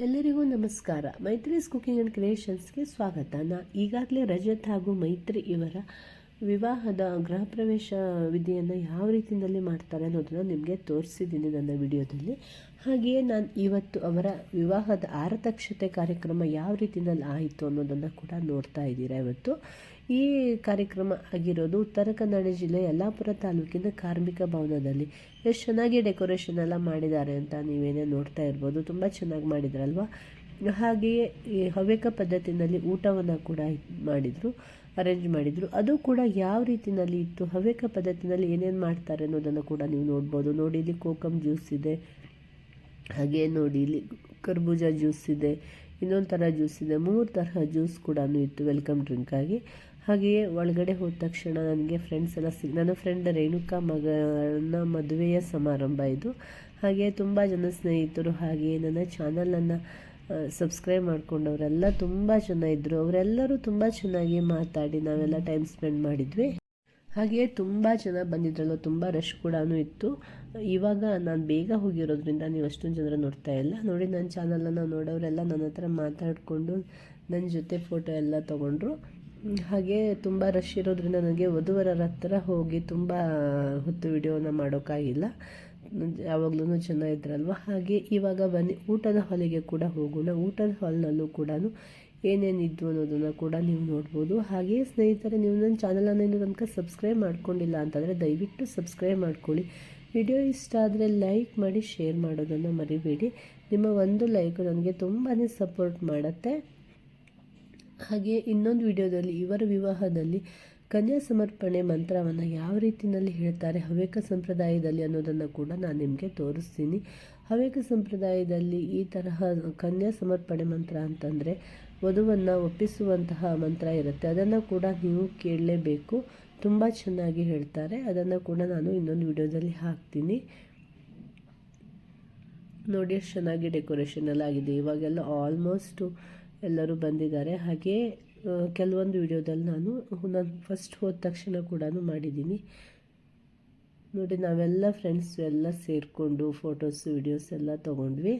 ಎಲ್ಲರಿಗೂ ನಮಸ್ಕಾರ. Maitri's cooking and ಕ್ರಿಯೇಷನ್ಸ್ಗೆ ಸ್ವಾಗತ. ನಾ ಈಗಾಗಲೇ ರಜತ್ ಹಾಗೂ ಮೈತ್ರಿ ಇವರ ವಿವಾಹದ ಗೃಹಪ್ರವೇಶ ವಿಧಿಯನ್ನು ಯಾವ ರೀತಿಯಲ್ಲಿ ಮಾಡ್ತಾರೆ ಅನ್ನೋದನ್ನು ನಿಮಗೆ ತೋರಿಸಿದ್ದೀನಿ ನನ್ನ ವಿಡಿಯೋದಲ್ಲಿ. ಹಾಗೆಯೇ ನಾನು ಇವತ್ತು ಅವರ ವಿವಾಹದ ಆರತಕ್ಷತೆ ಕಾರ್ಯಕ್ರಮ ಯಾವ ರೀತಿಯಲ್ಲಿ ಆಯಿತು ಅನ್ನೋದನ್ನು ಕೂಡ ನೋಡ್ತಾ ಇದ್ದೀರಾ ಇವತ್ತು. ಈ ಕಾರ್ಯಕ್ರಮ ಆಗಿರೋದು ಉತ್ತರ ಕನ್ನಡ ಜಿಲ್ಲೆ ಯಲ್ಲಾಪುರ ತಾಲೂಕಿನ ಕಾರ್ಮಿಕ ಭವನದಲ್ಲಿ. ಎಷ್ಟು ಚೆನ್ನಾಗಿ ಡೆಕೋರೇಷನ್ ಎಲ್ಲ ಮಾಡಿದ್ದಾರೆ ಅಂತ ನೀವೇನೇ ನೋಡ್ತಾ ಇರ್ಬೋದು. ತುಂಬ ಚೆನ್ನಾಗಿ ಮಾಡಿದ್ರಲ್ವ? ಹಾಗೆಯೇ ಈ ಹವ್ಯಕ ಪದ್ಧತಿನಲ್ಲಿ ಊಟವನ್ನು ಕೂಡ ಮಾಡಿದರು ಅರೇಂಜ್ ಮಾಡಿದರು. ಅದು ಕೂಡ ಯಾವ ರೀತಿಯಲ್ಲಿ ಇತ್ತು? ಹವ್ಯಕ ಪದ್ಧತಿನಲ್ಲಿ ಏನೇನು ಮಾಡ್ತಾರೆ ಅನ್ನೋದನ್ನು ಕೂಡ ನೀವು ನೋಡ್ಬೋದು. ನೋಡಿ ಇಲ್ಲಿ ಕೋಕಮ್ ಜ್ಯೂಸ್ ಇದೆ, ಹಾಗೆ ನೋಡಿ ಇಲ್ಲಿ ಕರ್ಬೂಜ ಜ್ಯೂಸ್ ಇದೆ, ಇನ್ನೊಂದು ಥರ ಜ್ಯೂಸ್ ಇದೆ. ಮೂರು ತರಹ ಜ್ಯೂಸ್ ಕೂಡ ಇತ್ತು ವೆಲ್ಕಮ್ ಡ್ರಿಂಕಾಗಿ ಹಾಗೆಯೇ ಒಳಗಡೆ ಹೋದ ತಕ್ಷಣ ನನಗೆ ಫ್ರೆಂಡ್ಸ್ ಎಲ್ಲ ಸಿಗ್, ನನ್ನ ಫ್ರೆಂಡ್ ರೇಣುಕಾ ಮಗನ ಮದುವೆಯ ಸಮಾರಂಭ ಇದು. ಹಾಗೆ ತುಂಬ ಜನ ಸ್ನೇಹಿತರು, ಹಾಗೆಯೇ ನನ್ನ ಚಾನಲನ್ನು ಸಬ್ಸ್ಕ್ರೈಬ್ ಮಾಡ್ಕೊಂಡವರೆಲ್ಲ ತುಂಬ ಜನ ಇದ್ದರು ಅವರೆಲ್ಲರೂ ತುಂಬ ಚೆನ್ನಾಗಿ ಮಾತಾಡಿ ನಾವೆಲ್ಲ ಟೈಮ್ ಸ್ಪೆಂಡ್ ಮಾಡಿದ್ವಿ. ಹಾಗೆಯೇ ತುಂಬ ಜನ ಬಂದಿದ್ರಲ್ಲ, ತುಂಬ ರಶ್ ಕೂಡ ಇತ್ತು. ಇವಾಗ ನಾನು ಬೇಗ ಹೋಗಿರೋದ್ರಿಂದ ನೀವು ಅಷ್ಟೊಂದು ಜನರ ನೋಡ್ತಾ ಇಲ್ಲ. ನೋಡಿ ನನ್ನ ಚಾನಲನ್ನು ನೋಡೋರೆಲ್ಲ ನನ್ನ ಹತ್ರ ಮಾತಾಡಿಕೊಂಡು ನನ್ನ ಜೊತೆ ಫೋಟೋ ಎಲ್ಲ ತೊಗೊಂಡ್ರು. ಹಾಗೆ ತುಂಬ ರಶ್ ಇರೋದ್ರಿಂದ ನನಗೆ ವಧುವರರ ಹತ್ರ ಹೋಗಿ ತುಂಬ ಹೊತ್ತು ವಿಡಿಯೋನ ಮಾಡೋಕ್ಕಾಗಿಲ್ಲ ಯಾವಾಗಲೂ ಚೆನ್ನಾಗಿದ್ರಲ್ವ? ಹಾಗೆ ಇವಾಗ ಬನ್ನಿ, ಊಟದ ಹಾಲಿಗೆ ಕೂಡ ಹೋಗೋಣ. ಊಟದ ಹಾಲ್ನಲ್ಲೂ ಕೂಡ ಏನೇನಿದ್ದು ಅನ್ನೋದನ್ನು ಕೂಡ ನೀವು ನೋಡ್ಬೋದು. ಹಾಗೆಯೇ ಸ್ನೇಹಿತರೆ, ನೀವು ನನ್ನ ಚಾನಲನ್ನು ಇನ್ನೂ ತನಕ ಸಬ್ಸ್ಕ್ರೈಬ್ ಮಾಡ್ಕೊಂಡಿಲ್ಲ ಅಂತಂದರೆ ದಯವಿಟ್ಟು ಸಬ್ಸ್ಕ್ರೈಬ್ ಮಾಡ್ಕೊಳ್ಳಿ. ವಿಡಿಯೋ ಇಷ್ಟ ಆದರೆ ಲೈಕ್ ಮಾಡಿ, ಶೇರ್ ಮಾಡೋದನ್ನು ಮರಿಬೇಡಿ. ನಿಮ್ಮ ಒಂದು ಲೈಕ್ ನನಗೆ ತುಂಬಾ ಸಪೋರ್ಟ್ ಮಾಡುತ್ತೆ. ಹಾಗೆ ಇನ್ನೊಂದು ವಿಡಿಯೋದಲ್ಲಿ, ಇವರ ವಿವಾಹದಲ್ಲಿ ಕನ್ಯಾ ಸಮರ್ಪಣೆ ಮಂತ್ರವನ್ನು ಯಾವ ರೀತಿಯಲ್ಲಿ ಹೇಳ್ತಾರೆ? ಹವ್ಯಕ ಸಂಪ್ರದಾಯದಲ್ಲಿ ಅನ್ನೋದನ್ನು ಕೂಡ ನಾನು ನಿಮಗೆ ತೋರಿಸ್ತೀನಿ. ಹವ್ಯಕ ಸಂಪ್ರದಾಯದಲ್ಲಿ ಈ ತರಹ ಕನ್ಯಾ ಸಮರ್ಪಣೆ ಮಂತ್ರ ಅಂತಂದರೆ ವಧುವನ್ನು ಒಪ್ಪಿಸುವಂತಹ ಮಂತ್ರ ಇರುತ್ತೆ. ಅದನ್ನು ಕೂಡ ನೀವು ಕೇಳಲೇಬೇಕು. ತುಂಬ ಚೆನ್ನಾಗಿ ಹೇಳ್ತಾರೆ. ಅದನ್ನು ಕೂಡ ನಾನು ಇನ್ನೊಂದು ವಿಡಿಯೋದಲ್ಲಿ ಹಾಕ್ತೀನಿ. ನೋಡಿ ಎಷ್ಟು ಚೆನ್ನಾಗಿ ಡೆಕೋರೇಷನ್ ಎಲ್ಲ ಆಗಿದೆ. ಇವಾಗೆಲ್ಲ ಆಲ್ಮೋಸ್ಟು ಎಲ್ಲರೂ ಬಂದಿದ್ದಾರೆ. ಹಾಗೆ ಕೆಲವೊಂದು ವಿಡಿಯೋದಲ್ಲಿ ನಾನು ನಾನು ಫಸ್ಟ್ ಹೋದ ತಕ್ಷಣ ಕೂಡ ಮಾಡಿದ್ದೀನಿ. ನೋಡಿ, ನಾವೆಲ್ಲ ಫ್ರೆಂಡ್ಸು ಎಲ್ಲ ಸೇರಿಕೊಂಡು ಫೋಟೋಸ್ ವಿಡಿಯೋಸ್ ಎಲ್ಲ ತೊಗೊಂಡ್ವಿ.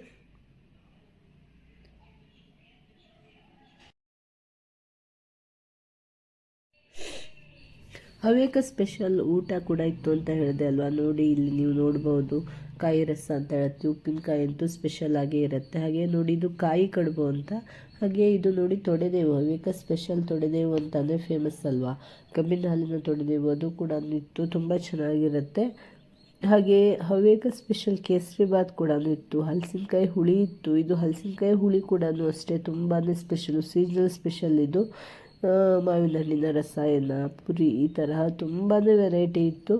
ಹವ್ಯಕ ಸ್ಪೆಷಲ್ ಊಟ ಕೂಡ ಇತ್ತು ಅಂತ ಹೇಳಿದೆ ಅಲ್ವಾ? ನೋಡಿ, ಇಲ್ಲಿ ನೀವು ನೋಡ್ಬೋದು, ಕಾಯಿ ರಸ ಅಂತ ಹೇಳ್ತೀವಿ. ಉಪ್ಪಿನಕಾಯಿ ಅಂತೂ ಸ್ಪೆಷಲ್ ಆಗೇ ಇರುತ್ತೆ. ಹಾಗೆ ನೋಡಿ, ಇದು ಕಾಯಿ ಕಡುಬು ಅಂತ ಹಾಗೆ ಇದು ನೋಡಿ ತೊಡೆದೇವು ಹವ್ಯಕ ಸ್ಪೆಷಲ್ ತೊಡೆದೇವು ಅಂತಂದರೆ ಫೇಮಸ್ ಅಲ್ವಾ? ಕಬ್ಬಿನ ಹಾಲಿನ ತೊಡೆದೇವು, ಅದು ಕೂಡ ಇತ್ತು ತುಂಬ ಚೆನ್ನಾಗಿರುತ್ತೆ. ಹಾಗೆ ಹವ್ಯಕ ಸ್ಪೆಷಲ್ ಕೇಸರಿ ಬಾತ್ ಕೂಡ ಇತ್ತು ಹಲಸಿನಕಾಯಿ ಹುಳಿ ಇತ್ತು. ಇದು ಹಲಸಿನಕಾಯಿ ಹುಳಿ ಕೂಡ ಅಷ್ಟೇ ತುಂಬಾ ಸ್ಪೆಷಲು ಸೀಸನಲ್ ಸ್ಪೆಷಲ್ ಇದು. ಮಾವಿನ ಹಣ್ಣಿನ ರಸಾಯನ, ಪುರಿ ಈ ತರಹ ತುಂಬಾ ವೆರೈಟಿ ಇತ್ತು.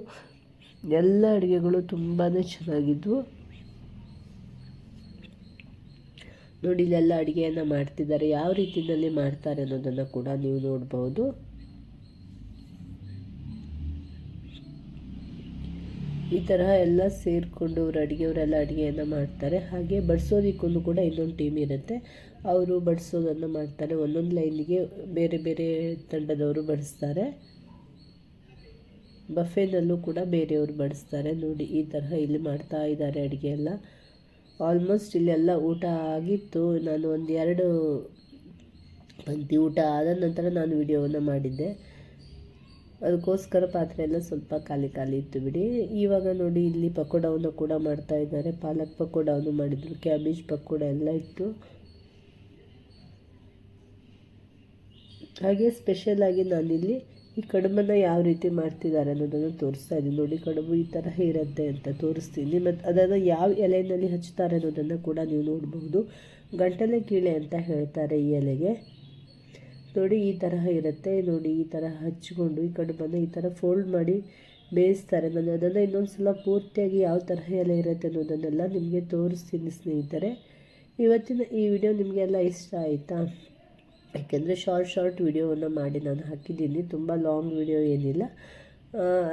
ಎಲ್ಲ ಅಡುಗೆಗಳು ತುಂಬಾ ಚೆನ್ನಾಗಿದ್ವು. ನೋಡಿ, ಇಲ್ಲೆಲ್ಲ ಅಡುಗೆಯನ್ನು ಮಾಡ್ತಿದ್ದಾರೆ. ಯಾವ ರೀತಿಯಲ್ಲಿ ಮಾಡ್ತಾರೆ ಅನ್ನೋದನ್ನು ಕೂಡ ನೀವು ನೋಡ್ಬೋದು. ಈ ತರಹ ಎಲ್ಲ ಸೇರಿಕೊಂಡು ಅವರು ಅಡುಗೆಯವರೆಲ್ಲ ಅಡುಗೆಯನ್ನು ಮಾಡ್ತಾರೆ. ಹಾಗೆ ಬಡಿಸೋದಕ್ಕೂ ಕೂಡ ಇನ್ನೊಂದು ಟೀಮ್ ಇರುತ್ತೆ. ಅವರು ಬಡಿಸೋದನ್ನು ಮಾಡ್ತಾರೆ. ಒಂದೊಂದು ಲೈನಿಗೆ ಬೇರೆ ಬೇರೆ ತಂಡದವರು ಬಡಿಸ್ತಾರೆ. ಬಫೆನಲ್ಲೂ ಕೂಡ ಬೇರೆಯವರು ಬಡಿಸ್ತಾರೆ. ನೋಡಿ, ಈ ತರಹ ಇಲ್ಲಿ ಮಾಡ್ತಾ ಇದ್ದಾರೆ ಅಡುಗೆ ಎಲ್ಲ ಆಲ್ಮೋಸ್ಟ್ ಇಲ್ಲೆಲ್ಲ ಊಟ ಆಗಿತ್ತು. ನಾನು ಒಂದು ಎರಡು ಪಂಕ್ತಿ ಊಟ ಆದ ನಂತರ ನಾನು ವಿಡಿಯೋವನ್ನು ಮಾಡಿದ್ದೆ. ಅದಕ್ಕೋಸ್ಕರ ಪಾತ್ರೆ ಎಲ್ಲ ಸ್ವಲ್ಪ ಖಾಲಿ ಖಾಲಿ ಇತ್ತು ಬಿಡಿ. ಇವಾಗ ನೋಡಿ ಇಲ್ಲಿ ಪಕೋಡವನ್ನು ಕೂಡ ಮಾಡ್ತಾ ಇದ್ದಾರೆ. ಪಾಲಕ್ ಪಕೋಡವನ್ನು ಮಾಡಿದರು, ಕ್ಯಾಬೇಜ್ ಪಕೋಡ ಎಲ್ಲ ಇತ್ತು. ಹಾಗೆ ಸ್ಪೆಷಲಾಗಿ ನಾನಿಲ್ಲಿ ಈ ಕಡುಬನ್ನು ಯಾವ ರೀತಿ ಮಾಡ್ತಿದ್ದಾರೆ ಅನ್ನೋದನ್ನು ತೋರಿಸ್ತಾ ಇದ್ದೀನಿ ನೋಡಿ ಕಡುಬು ಈ ಥರ ಇರುತ್ತೆ ಅಂತ ತೋರಿಸ್ತೀನಿ. ಮತ್ತು ಅದನ್ನು ಯಾವ ಎಲೆಯಲ್ಲಿ ಹಚ್ತಾರೆ ಅನ್ನೋದನ್ನು ಕೂಡ ನೀವು ನೋಡ್ಬೋದು. ಗಂಟಲೆ ಕೀಳೆ ಅಂತ ಹೇಳ್ತಾರೆ ಈ ಎಲೆಗೆ. ನೋಡಿ ಈ ತರಹ ಇರುತ್ತೆ. ನೋಡಿ ಈ ಥರ ಹಚ್ಕೊಂಡು ಈ ಕಡುಬನ್ನು ಈ ಥರ ಫೋಲ್ಡ್ ಮಾಡಿ ಬೇಯಿಸ್ತಾರೆ. ನಾನು ಅದನ್ನು ಇನ್ನೊಂದು ಸಲ ಪೂರ್ತಿಯಾಗಿ ಯಾವ ತರಹ ಎಲೆ ಇರುತ್ತೆ ಅನ್ನೋದನ್ನೆಲ್ಲ ನಿಮಗೆ ತೋರಿಸ್ತೀನಿ ಸ್ನೇಹಿತರೆ. ಇವತ್ತಿನ ಈ ವಿಡಿಯೋ ನಿಮಗೆಲ್ಲ ಇಷ್ಟ ಆಯಿತಾ? ಯಾಕೆಂದರೆ ಶಾರ್ಟ್ ಶಾರ್ಟ್ ವಿಡಿಯೋವನ್ನು ಮಾಡಿ ನಾನು ಹಾಕಿದ್ದೀನಿ. ತುಂಬ ಲಾಂಗ್ ವಿಡಿಯೋ ಏನಿಲ್ಲ.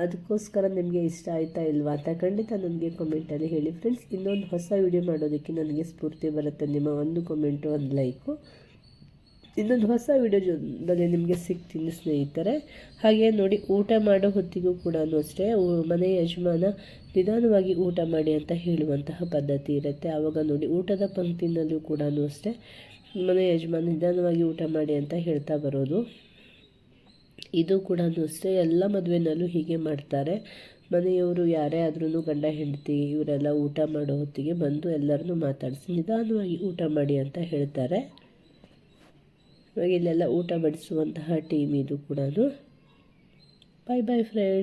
ಅದಕ್ಕೋಸ್ಕರ ನಿಮಗೆ ಇಷ್ಟ ಆಯಿತಾ ಇಲ್ವಾ ಅಂತ ಖಂಡಿತ ನನಗೆ ಕಮೆಂಟಲ್ಲಿ ಹೇಳಿ. ಫ್ರೆಂಡ್ಸ್ ಇನ್ನೊಂದು ಹೊಸ ವಿಡಿಯೋ ಮಾಡೋದಕ್ಕೆ ನನಗೆ ಸ್ಫೂರ್ತಿ ಬರುತ್ತೆ. ನಿಮ್ಮ ಒಂದು ಕಮೆಂಟು ಒಂದು ಲೈಕು ಇನ್ನೊಂದು ಹೊಸ ವಿಡಿಯೋ ಜೊತೆ ನಿಮಗೆ ಸಿಗ್ತೀನಿ ಸ್ನೇಹಿತರೆ. ಹಾಗೆ ನೋಡಿ, ಊಟ ಮಾಡೋ ಹೊತ್ತಿಗೂ ಕೂಡ ಅಷ್ಟೇ ಮನೆ ಯಜಮಾನ ನಿಧಾನವಾಗಿ ಊಟ ಮಾಡಿ ಅಂತ ಹೇಳುವಂತಹ ಪದ್ಧತಿ ಇರುತ್ತೆ. ಆವಾಗ ನೋಡಿ, ಊಟದ ಪಂಕ್ತಿನಲ್ಲೂ ಕೂಡ ಅಷ್ಟೇ. ಮನೆ ಯಜಮಾನ ನಿಧಾನವಾಗಿ ಊಟ ಮಾಡಿ ಅಂತ ಹೇಳ್ತಾ ಬರೋದು. ಇದು ಕೂಡ ಅಷ್ಟೇ, ಎಲ್ಲ ಮದುವೆನಲ್ಲೂ ಹೀಗೆ ಮಾಡ್ತಾರೆ. ಮನೆಯವರು ಯಾರೇ ಆದ್ರೂ ಗಂಡ, ಹೆಂಡತಿ, ಇವರೆಲ್ಲ ಊಟ ಮಾಡೋ ಹೊತ್ತಿಗೆ ಬಂದು ಎಲ್ಲರನ್ನೂ ಮಾತಾಡಿಸಿ ನಿಧಾನವಾಗಿ ಊಟ ಮಾಡಿ ಅಂತ ಹೇಳ್ತಾರೆ. ಇವಾಗ ಇಲ್ಲೆಲ್ಲ ಊಟ ಬಡಿಸುವಂತಹ ಟೀಮ್ ಇದು ಕೂಡ ಬಾಯ್ ಬಾಯ್ ಫ್ರೆಂಡ್